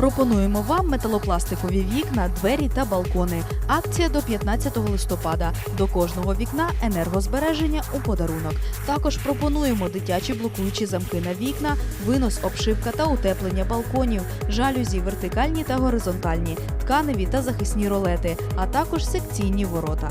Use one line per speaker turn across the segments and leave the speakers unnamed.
Пропонуємо вам металопластикові вікна, двері та балкони. Акція до 15 листопада. До кожного вікна енергозбереження у подарунок. Також пропонуємо дитячі блокуючі замки на вікна, винос, обшивка та утеплення балконів, жалюзі вертикальні та горизонтальні, тканеві та захисні ролети, а також секційні ворота.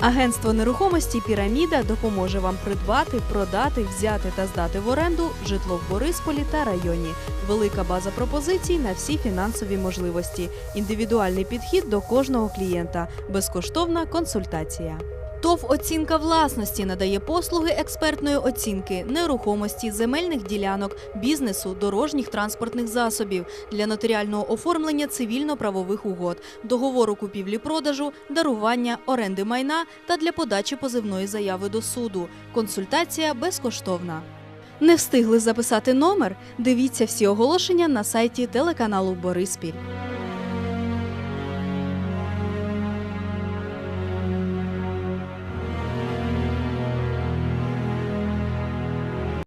Агентство нерухомості Піраміда допоможе вам придбати, продати, взяти та здати в оренду житло в Борисполі та районі. Велика база пропозицій на всі фінансові можливості, індивідуальний підхід до кожного клієнта, безкоштовна консультація. ТОВ оцінка власності надає послуги експертної оцінки нерухомості, земельних ділянок, бізнесу, дорожніх транспортних засобів для нотаріального оформлення цивільно-правових угод, договору купівлі-продажу, дарування, оренди майна та для подачі позивної заяви до суду. Консультація безкоштовна. Не встигли записати номер? Дивіться всі оголошення на сайті телеканалу Бориспіль.